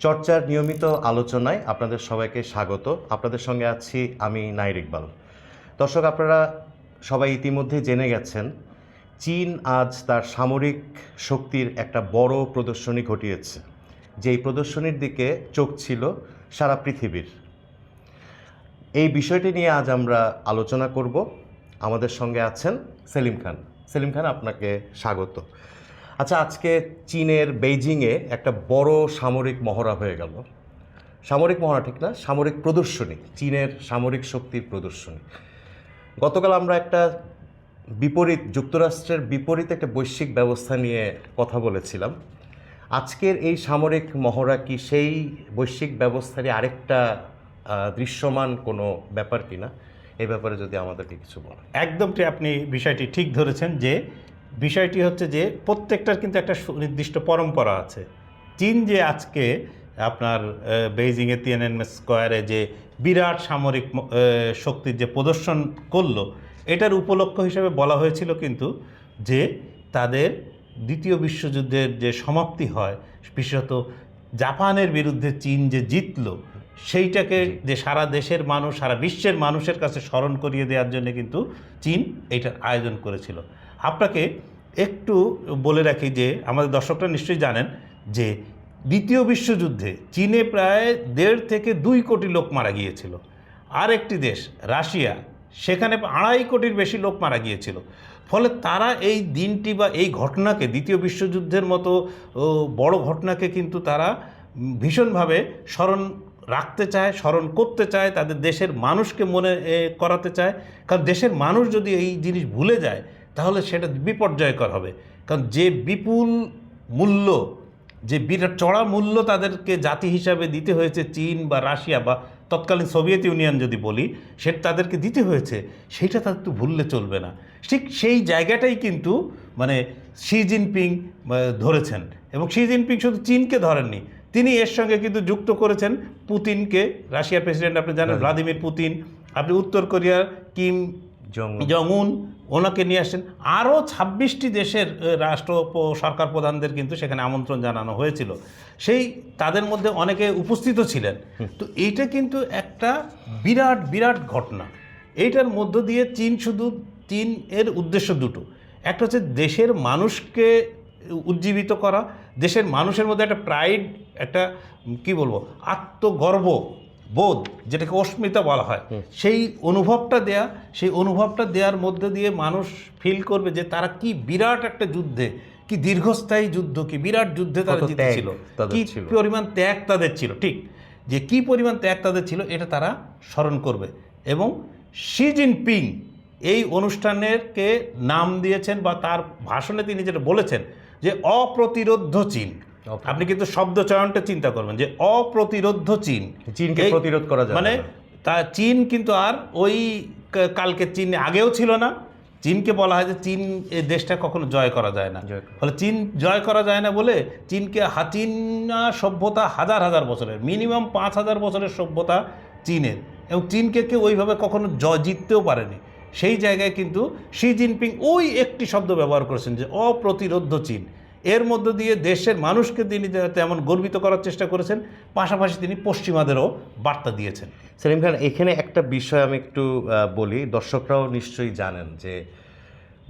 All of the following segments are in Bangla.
চর্চার নিয়মিত আলোচনায় আপনাদের সবাইকে স্বাগত। আপনাদের সঙ্গে আছি আমি নাইর ইকবাল। দর্শক, আপনারা সবাই ইতিমধ্যে জেনে গেছেন, চীন আজ তার সামরিক শক্তির একটা বড় প্রদর্শনী ঘটিয়েছে। যেই প্রদর্শনীর দিকে চোখ ছিল সারা পৃথিবীর। এই বিষয়টি নিয়ে আজ আমরা আলোচনা করব। আমাদের সঙ্গে আছেন সেলিম খান। সেলিম খান, আপনাকে স্বাগত। আচ্ছা আজকে চীনের বেইজিংয়ে একটা বড় সামরিক মহড়া হয়ে গেল। সামরিক মহড়া ঠিক না, সামরিক প্রদর্শনী, চীনের সামরিক শক্তির প্রদর্শনী। গতকাল আমরা একটা বিপরীত, যুক্তরাষ্ট্রের বিপরীত একটা বৈশ্বিক ব্যবস্থা নিয়ে কথা বলেছিলাম। আজকের এই সামরিক মহড়া কি সেই বৈশ্বিক ব্যবস্থারই আরেকটা দৃশ্যমান কোনো ব্যাপার কিনা? এই ব্যাপারে যদি আমাদেরকে কিছু বলেন। একদমটি আপনি বিষয়টি ঠিক ধরেছেন যে বিষয়টি হচ্ছে যে প্রত্যেকটার কিন্তু একটা সুনির্দিষ্ট পরম্পরা আছে। চীন যে আজকে আপনার বেইজিংয়ে তিয়েনেনমে স্কোয়ারে যে বিরাট সামরিক শক্তির যে প্রদর্শন করল এটার উপলক্ষ হিসেবে বলা হয়েছিল কিন্তু যে তাদের দ্বিতীয় বিশ্বযুদ্ধের যে সমাপ্তি হয় বিশেষত জাপানের বিরুদ্ধে চীন যে জিতলো সেইটাকে যে সারা দেশের মানুষ সারা বিশ্বের মানুষের কাছে স্মরণ করিয়ে দেওয়ার জন্য কিন্তু চীন এইটার আয়োজন করেছিল। আপনাকে একটু বলে রাখি যে আমাদের দর্শকরা নিশ্চয়ই জানেন যে দ্বিতীয় বিশ্বযুদ্ধে চীনে প্রায় দেড় থেকে দুই কোটি লোক মারা গিয়েছিল। আর একটি দেশ, রাশিয়া, সেখানে আড়াই কোটির বেশি লোক মারা গিয়েছিল। ফলে তারা এই দিনটি বা এই ঘটনাকে, দ্বিতীয় বিশ্বযুদ্ধের মতো বড় ঘটনাকে কিন্তু তারা ভীষণভাবে স্মরণ রাখতে চায়, স্মরণ করতে চায়, তাদের দেশের মানুষকে মনে করাতে চায়। কারণ দেশের মানুষ যদি এই জিনিস ভুলে যায় তাহলে সেটা বিপর্যয়কর হবে। কারণ যে বিপুল মূল্য যে বিরাট চড়া মূল্য তাদেরকে জাতি হিসাবে দিতে হয়েছে চীন বা রাশিয়া বা তৎকালীন সোভিয়েত ইউনিয়ন যদি বলি সেটা তাদেরকে দিতে হয়েছে সেইটা তাদের তো ভুললে চলবে না। ঠিক সেই জায়গাটাই কিন্তু মানে শি জিনপিং ধরেছেন। এবং শি জিনপিং শুধু চীনকে ধরেননি তিনি এর সঙ্গে কিন্তু যুক্ত করেছেন পুতিনকে। রাশিয়ার প্রেসিডেন্ট আপনি জানেন ভ্লাদিমির পুতিন। আপনি উত্তর কোরিয়ার কিম জং জমুন ওনাকে নিয়ে আসছেন আরও ছাব্বিশটি দেশের রাষ্ট্র সরকার প্রধানদের কিন্তু সেখানে আমন্ত্রণ জানানো হয়েছিল। সেই তাদের মধ্যে অনেকে উপস্থিত ছিলেন। তো এইটা কিন্তু একটা বিরাট বিরাট ঘটনা। এইটার মধ্য দিয়ে চীন শুধু চীন এর উদ্দেশ্য দুটো। একটা হচ্ছে দেশের মানুষকে উজ্জীবিত করা দেশের মানুষের মধ্যে একটা প্রাইড একটা কি বলব আত্মগর্ব বোধ যেটাকে অস্মিতা বলা হয় সেই অনুভবটা দেয়া সেই অনুভবটা দেওয়ার মধ্যে দিয়ে মানুষ ফিল করবে যে তারা কি বিরাট একটা যুদ্ধে কি দীর্ঘস্থায়ী যুদ্ধ কি বিরাট যুদ্ধে তারা জিতেছিল কি পরিমাণ ত্যাগ তাদের ছিল ঠিক। যে কি পরিমাণ ত্যাগ তাদের ছিল এটা তারা স্মরণ করবে। এবং শি জিনপিং এই অনুষ্ঠানেরকে নাম দিয়েছেন বা তার ভাষণে তিনি যেটা বলেছেন যে অপ্রতিরোধ্য চীন। আপনি কিন্তু শব্দ চয়নটা চিন্তা করবেন যে অপ্রতিরোধ্য চীন। চীনকে প্রতিরোধ করা যায় মানে তা চীন কিন্তু আর ওই কালকে চীন আগেও ছিল না। চীনকে বলা হয় যে চীন এই দেশটা কখনো জয় করা যায় না। ফলে চীন জয় করা যায় না বলে চীনকে হাতিনা সভ্যতা হাজার হাজার বছরের মিনিমাম পাঁচ হাজার বছরের সভ্যতা চীনের। এবং চীনকে কেউ ওইভাবে কখনো জয় জিততেও পারেনি। সেই জায়গায় কিন্তু শি জিনপিং ওই একটি শব্দ ব্যবহার করেছেন যে অপ্রতিরোধ্য চীন। এর মধ্য দিয়ে দেশের মানুষকে তিনি তেমন গর্বিত করার চেষ্টা করেছেন, পাশাপাশি তিনি পশ্চিমাদেরও বার্তা দিয়েছেন। সেলিম খান, এখানে একটা বিষয় আমি একটু বলি। দর্শকরাও নিশ্চয়ই জানেন যে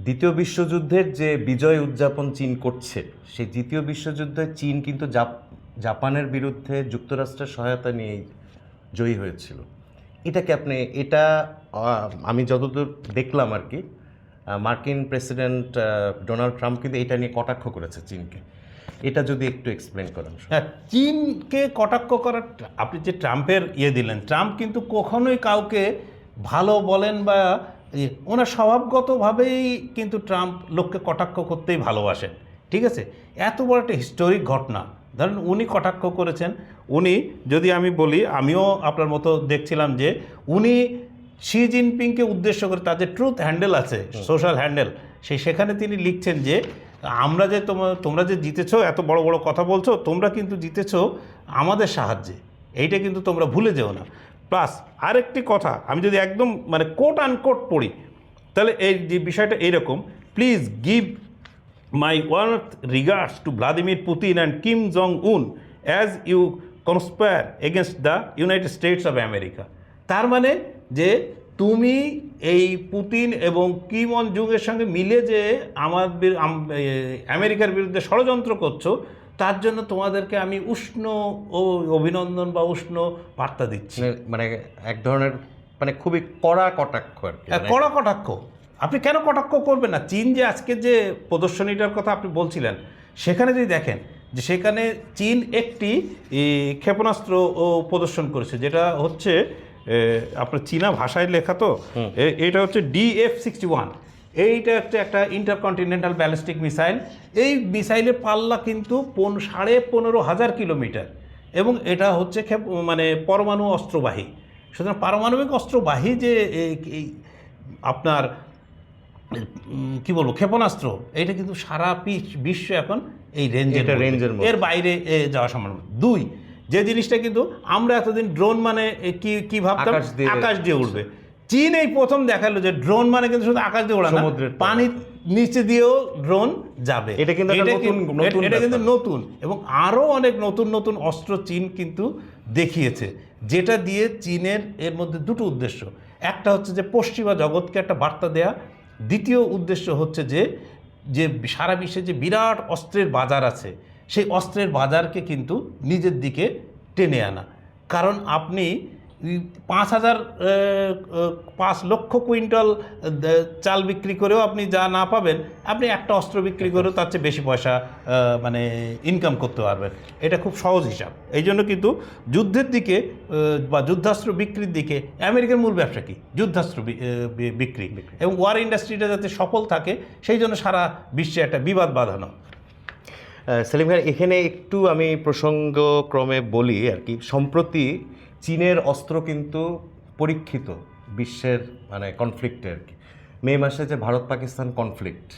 দ্বিতীয় বিশ্বযুদ্ধের যে বিজয় উদযাপন চীন করছে, সেই দ্বিতীয় বিশ্বযুদ্ধে চীন কিন্তু জাপানের বিরুদ্ধে যুক্তরাষ্ট্রের সহায়তা নিয়েই জয়ী হয়েছিল। এটাকে আপনি, এটা আমি যতদূর দেখলাম আর কি মার্কিন প্রেসিডেন্ট ডোনাল্ড ট্রাম্প কিন্তু এটা নিয়ে কটাক্ষ করেছে চীনকে। এটা যদি একটু এক্সপ্লেন করেন। হ্যাঁ চীনকে কটাক্ষ করার আপনি যে ট্রাম্পের ইয়ে দিলেন ট্রাম্প কিন্তু কখনোই কাউকে ভালো বলেন বা ইয়ে, ওনার স্বভাবগতভাবেই কিন্তু ট্রাম্প লোককে কটাক্ষ করতেই ভালোবাসেন। ঠিক আছে? এত বড় একটা হিস্টোরিক ঘটনা। ধরেন উনি কটাক্ষ করেছেন। উনি যদি আমি বলি আমিও আপনার মতো দেখছিলাম যে উনি শি জিনপিংকে উদ্দেশ্য করে তার যে ট্রুথ হ্যান্ডেল আছে সোশ্যাল হ্যান্ডেল সেই সেখানে তিনি লিখছেন যে আমরা যে তোমার তোমরা যে জিতেছো এত বড় বড় কথা বলছো তোমরা কিন্তু জিতেছো আমাদের সাহায্যে। এইটা কিন্তু তোমরা ভুলে যেও না। প্লাস আরেকটি কথা আমি যদি একদম মানে কোট আনকোট পড়ি তাহলে এই যে বিষয়টা এইরকম please give my warmest regards to Vladimir Putin and Kim Jong Un as you conspire against the United States of America তার মানে যে তুমি এই পুতিন এবং কিম অন যুগের সঙ্গে মিলে যে আমার আমেরিকার বিরুদ্ধে ষড়যন্ত্র করছ তার জন্য তোমাদেরকে আমি উষ্ণ ও অভিনন্দন বা উষ্ণ বার্তা দিচ্ছি। মানে- মানে এক ধরনের মানে খুবই কড়া কটাক্ষ আর কি হ্যাঁ, মানে- কড়া কটাক্ষ। আপনি কেন কটাক্ষ করবেন না? চীন যে আজকে যে প্রদর্শনীটার কথা আপনি বলছিলেন সেখানে যদি দেখেন যে সেখানে চীন একটি ক্ষেপণাস্ত্র ও প্রদর্শন করেছে যেটা হচ্ছে আপনার চীনা ভাষায় লেখা তো? এটা হচ্ছে ডিএফ সিক্সটি ওয়ান। এইটা একটা একটা ইন্টারকন্টিনেন্টাল ব্যালিস্টিক মিসাইল। এই মিসাইলের পাল্লা কিন্তু পন সাড়ে পনেরো হাজার কিলোমিটার এবং এটা হচ্ছে ক্ষেপ মানে পরমাণু অস্ত্রবাহী। সুতরাং পারমাণবিক অস্ত্রবাহী যে এই- আপনার কি বলব ক্ষেপণাস্ত্র এটা কিন্তু সারা পিস- বিশ্ব এখন এই রেঞ্জের রেঞ্জের এর বাইরে যাওয়া সম্ভব দুই যে জিনিসটা কিন্তু আমরা এতদিন ড্রোন মানে কি কি ভাবতাম? আকাশ দিয়ে- উঠবে চীন এই প্রথম দেখাল যে ড্রোন মানে কিন্তু শুধু আকাশ দিয়ে ওড়া না সমুদ্রের তলে। পানির নিচে দিয়েও ড্রোন যাবে। এটা কিন্তু নতুন- এটা কিন্তু নতুন এবং আরও অনেক নতুন নতুন অস্ত্র চীন কিন্তু দেখিয়েছে যেটা দিয়ে চীনের এর মধ্যে দুটো উদ্দেশ্য। একটা হচ্ছে যে পশ্চিমা জগৎকে একটা বার্তা দেয়া দ্বিতীয় উদ্দেশ্য হচ্ছে যে যে সারা বিশ্বে যে বিরাট অস্ত্রের বাজার আছে সেই অস্ত্রের বাজারকে কিন্তু নিজের দিকে টেনে আনা। কারণ আপনি পাঁচ হাজার পাঁচ লক্ষ কুইন্টাল চাল বিক্রি করেও আপনি যা না পাবেন আপনি একটা অস্ত্র বিক্রি করেও তার চেয়ে বেশি পয়সা মানে ইনকাম করতে পারবেন। এটা খুব সহজ হিসাব। এই জন্য কিন্তু যুদ্ধের দিকে বা যুদ্ধাস্ত্র বিক্রির দিকে আমেরিকার মূল ব্যবসা কি? যুদ্ধাস্ত্র বিক্রি। এবং ওয়ার ইন্ডাস্ট্রিটা যাতে সফল থাকে সেই জন্য সারা বিশ্বে একটা বিবাদ বাঁধানো। সেলিম ভাই এখানে একটু আমি প্রসঙ্গক্রমে বলি আর কি, সম্প্রতি চীনের অস্ত্র কিন্তু পরীক্ষিত বিশ্বের মানে কনফ্লিক্টে আর কি। মে মাসে যে ভারত পাকিস্তান কনফ্লিক্ট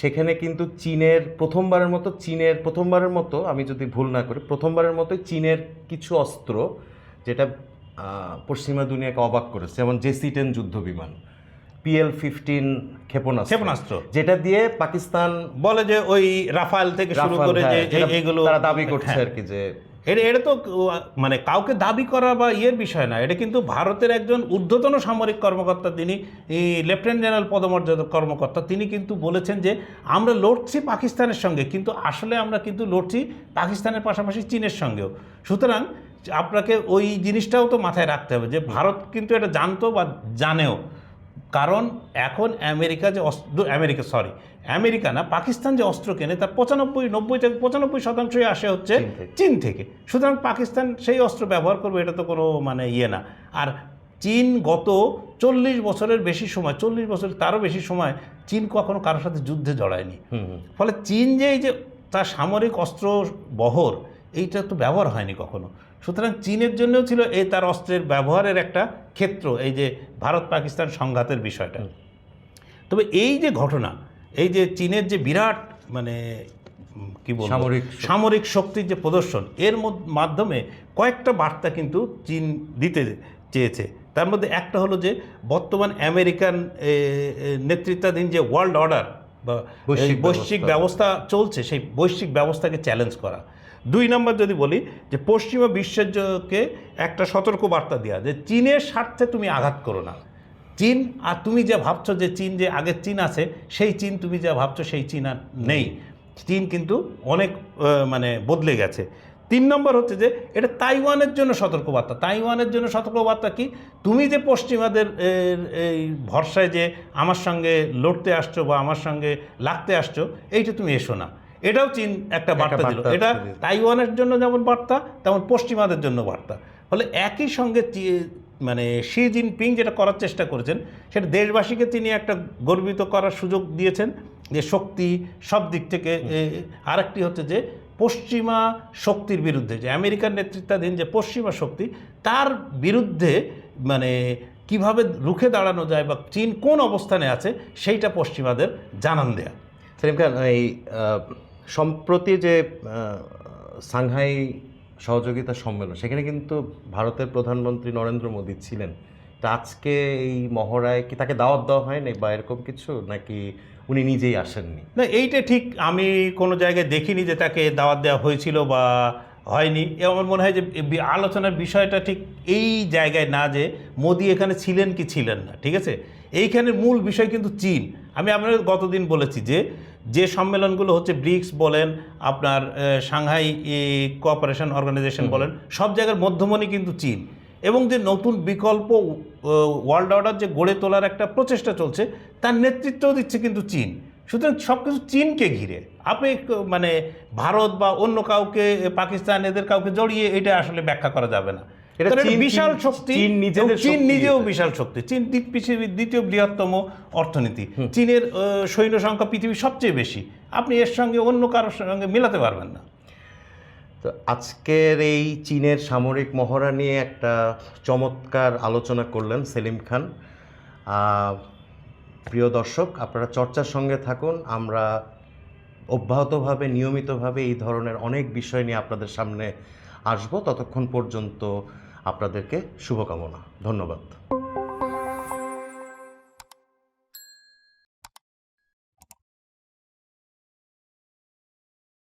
সেখানে কিন্তু চীনের প্রথমবারের মতো, চীনের প্রথমবারের মতো, আমি যদি ভুল না করি, প্রথমবারের মতো চীনের কিছু অস্ত্র যেটা পশ্চিমা দুনিয়াকে অবাক করেছে, যেমন জেসি টেন যুদ্ধ বিমান পিএল ফিফটিন ক্ষেপণাস্ত্র ক্ষেপণাস্ত্র। যেটা দিয়ে পাকিস্তান বলে যে ওই রাফাল থেকে শুরু করে যে হ্যাঁ, এ- এগুলো তারা দাবি করছে হ্যাঁ। আর কি যে এটা এটা তো মানে কাউকে দাবি করা বা ইয়ের বিষয় না এটা কিন্তু ভারতের একজন ঊর্ধ্বতন সামরিক কর্মকর্তা তিনি লেফটেন্যান্ট জেনারেল পদমর্যাদা কর্মকর্তা তিনি কিন্তু বলেছেন যে আমরা লড়ছি পাকিস্তানের সঙ্গে কিন্তু আসলে আমরা কিন্তু লড়ছি পাকিস্তানের পাশাপাশি চীনের সঙ্গেও সুতরাং আপনাকে ওই জিনিসটাও তো মাথায় রাখতে হবে যে ভারত কিন্তু এটা জানতো বা জানেও কারণ এখন আমেরিকা যে অস্ত্র আমেরিকা সরি আমেরিকা না পাকিস্তান যে অস্ত্র কেনে তার পঁচানব্বই নব্বই থেকে পঁচানব্বই শতাংশই আসে হচ্ছে চীন থেকে। সুতরাং পাকিস্তান সেই অস্ত্র ব্যবহার করবে এটা তো কোনো মানে ইয়ে না আর চীন গত চল্লিশ বছরের বেশি সময় চল্লিশ বছর তারও বেশি সময় চীন কখনো কারোর সাথে যুদ্ধে জড়ায়নি। ফলে চীন যে এই যে তার সামরিক অস্ত্র বহর এইটা তো ব্যবহার হয়নি কখনো সুতরাং চীনের জন্যও ছিল এই তার অস্ত্রের ব্যবহারের একটা ক্ষেত্র এই যে ভারত পাকিস্তান সংঘাতের বিষয়টা। তবে এই যে ঘটনা এই যে চীনের যে বিরাট মানে কি বলব? সামরিক সামরিক শক্তির যে প্রদর্শন এর মাধ্যমে কয়েকটা বার্তা কিন্তু চীন দিতে চেয়েছে। তার মধ্যে একটা হলো যে বর্তমান আমেরিকান নেতৃত্বাধীন যে ওয়ার্ল্ড অর্ডার বা বৈশ্বিক। ব্যবস্থা চলছে সেই বৈশ্বিক ব্যবস্থাকে চ্যালেঞ্জ করা। দুই নম্বর যদি বলি যে পশ্চিমা বিশ্বেরকে একটা সতর্ক বার্তা দেওয়া যে চীনের স্বার্থে তুমি আঘাত করো না। চীন, আর তুমি যা ভাবছ যে চীন যে আগের চীন আছে, সেই চীন তুমি যা ভাবছ সেই চীন আর নেই। চীন কিন্তু অনেক মানে বদলে গেছে। তিন নম্বর হচ্ছে যে এটা তাইওয়ানের জন্য সতর্কবার্তা। তাইওয়ানের জন্য সতর্কবার্তা কি? তুমি যে পশ্চিমাদের এই ভরসায় যে আমার সঙ্গে লড়তে আসছো বা আমার সঙ্গে লাগতে আসছো, এইটা তুমি এসো না। এটাও চীন একটা বার্তা দিল। এটা তাইওয়ানের জন্য যেমন বার্তা তেমন পশ্চিমাদের জন্য বার্তা। ফলে একই সঙ্গে মানে শি জিনপিং যেটা করার চেষ্টা করেছেন সেটা দেশবাসীকে তিনি একটা গর্বিত করার সুযোগ দিয়েছেন যে শক্তি সব দিক থেকে আরেকটি হচ্ছে যে পশ্চিমা শক্তির বিরুদ্ধে যে আমেরিকার নেতৃত্বাধীন যে পশ্চিমা শক্তি তার বিরুদ্ধে মানে কীভাবে রুখে দাঁড়ানো যায় বা চীন কোন অবস্থানে আছে সেইটা পশ্চিমাদের জানান দেয়া। সেলিম খান এই সম্প্রতি যে সাংহাই সহযোগিতা সম্মেলন, সেখানে কিন্তু ভারতের প্রধানমন্ত্রী নরেন্দ্র মোদী ছিলেন। তা আজকে এই মহড়ায় কি তাকে দাওয়াত দেওয়া হয়নি বা এরকম কিছু, নাকি উনি নিজেই আসেননি? না, এইটা ঠিক আমি কোনো জায়গায় দেখিনি যে তাকে দাওয়াত দেওয়া হয়েছিল বা হয়নি। আমার মনে হয় যে আলোচনার বিষয়টা ঠিক এই জায়গায় না যে, মোদি এখানে ছিলেন কি ছিলেন না, ঠিক আছে? এইখানে মূল বিষয় কিন্তু চীন। আমি আপনাদের গতদিন বলেছি যে যে সম্মেলনগুলো হচ্ছে ব্রিক্স বলেন আপনার সাংহাই কোঅপারেশন অর্গানাইজেশন বলেন সব জায়গার মধ্যমণি কিন্তু চীন। এবং যে নতুন বিকল্প ওয়ার্ল্ড অর্ডার যে গড়ে তোলার একটা প্রচেষ্টা চলছে তার নেতৃত্বও দিচ্ছে কিন্তু চীন। সুতরাং সব কিছু চীনকে ঘিরে। আপনি মানে ভারত বা অন্য কাউকে পাকিস্তান এদের কাউকে জড়িয়ে এটা আসলে ব্যাখ্যা করা যাবে না। এটা বিশাল শক্তি চীন নিজেদের চীন নিজেও বিশাল শক্তি। চীন পৃথিবীর দ্বিতীয় বৃহত্তম অর্থনীতি। চীনের সৈন্য সংখ্যা পৃথিবীর সবচেয়ে বেশি। আপনি এর সঙ্গে অন্য কারোর সঙ্গে মেলাতে পারবেন না। তো আজকের এই চীনের সামরিক মহড়া নিয়ে একটা চমৎকার আলোচনা করলেন সেলিম খান। প্রিয় দর্শক আপনারা চর্চার সঙ্গে থাকুন। আমরা অব্যাহতভাবে নিয়মিতভাবে এই ধরনের অনেক বিষয় নিয়ে আপনাদের সামনে আসব। ততক্ষণ পর্যন্ত আপনাদেরকে শুভকামনা। ধন্যবাদ।